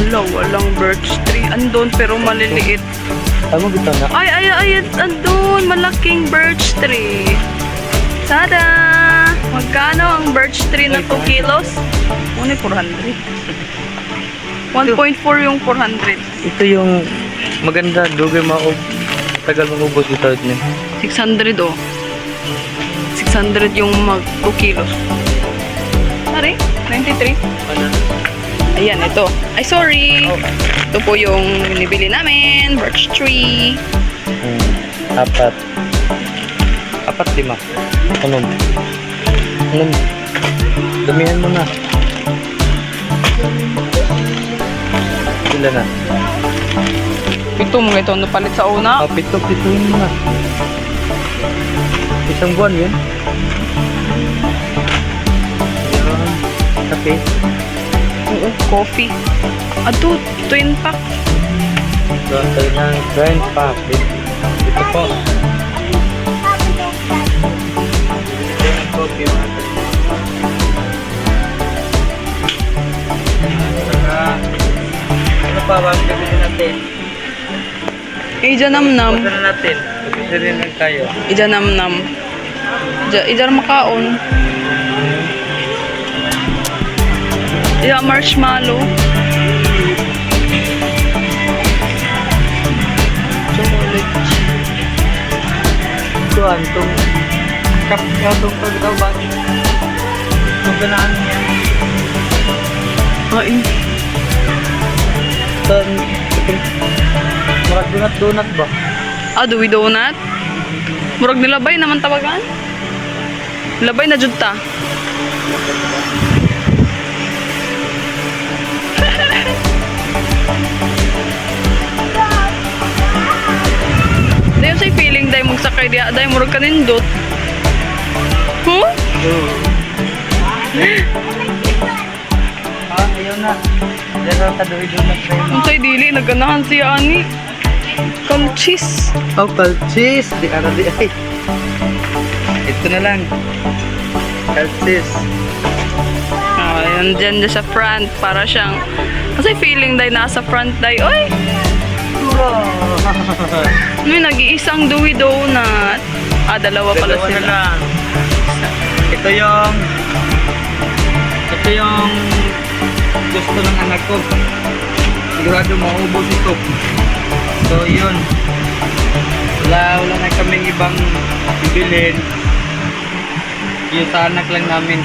Hala, walang birch tree. Andun, pero maliliit. Ano bitaw na? Ay, ay, ay, andun, malaking birch tree. Tada! Magkano ang birch tree na 2 kilos? Yung 400? 1.4 yung 400. Ito yung maganda. Dugay maub. Tagal mangubos ito niya. 600 oh. 600 yung mag 2 kilos. Pare, 93. Ano? Ayan, ito. Ay, sorry. Oh. Ito po yung binibili namin. Birch tree. Hmm. Apat. Apat lima. Ano? Ano? Damihan mo na. Ilan na? Ito mga ito, ano palit sa una? Ah, pito, pituin mo na. Isang buwan yun. Kape. Oo, coffee. Ato, twin pack. Tayo ng grind pack. Ito po. Ito ito. Ano pa ba ang gagawin natin? Ija namnam. Pagkakas na natin. Pagkakas rin lang tayo. Ija marshmallow. Chocolate. Kuhan, itong kap itong pagtawag. Itong ganahan niya. Ay, Ito, itong marag donut-donut ba? ah, duwi donut. Murag nilabay naman tawagan. Labay na jud ta. Magsakay diya day murag kanindot. Huh? Ah, ayaw na. Diyan na kadoy donut na yun. Unsay dili naganahan siya ani. Kalchis. Oh, cheese. Di ano di ay. Ito na lang. Ah, yan dyan dyan sa front para siyang kasi feeling day nasa front day. Oy, may nag-iisang Dewey Donut. Ah, dalawa pala Dalawa na sila. lang. Ito yung ito yung gusto ng anak ko. Sigurado maubos ito. So yun. Wala, wala na kaming ibang bibilin. Yun sa anak lang namin.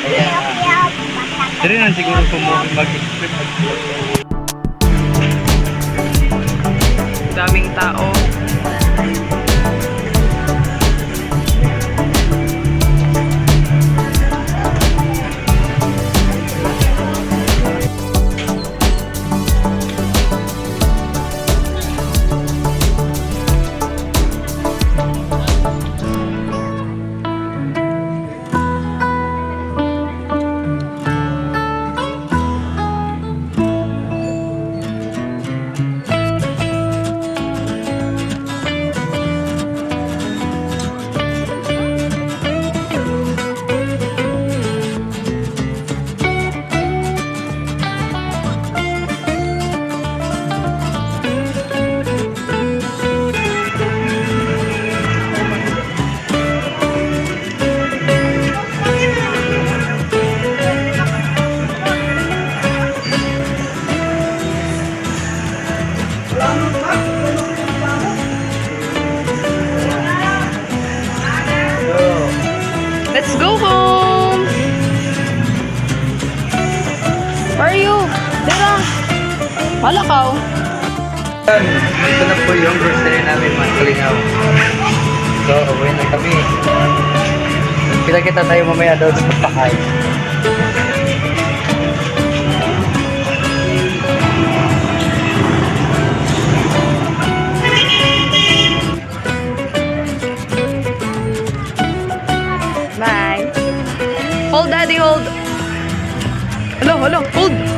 Ayan. Dari na siguro kumuha mag-expect. Daming tao. Malakaw. Ito na po yung grocery namin mga kalingaw. So, uwi na kami. Kita-kita tayo mamaya daw sa pagpakain. Bye. Hold, daddy, hold. Hello, hello, hold.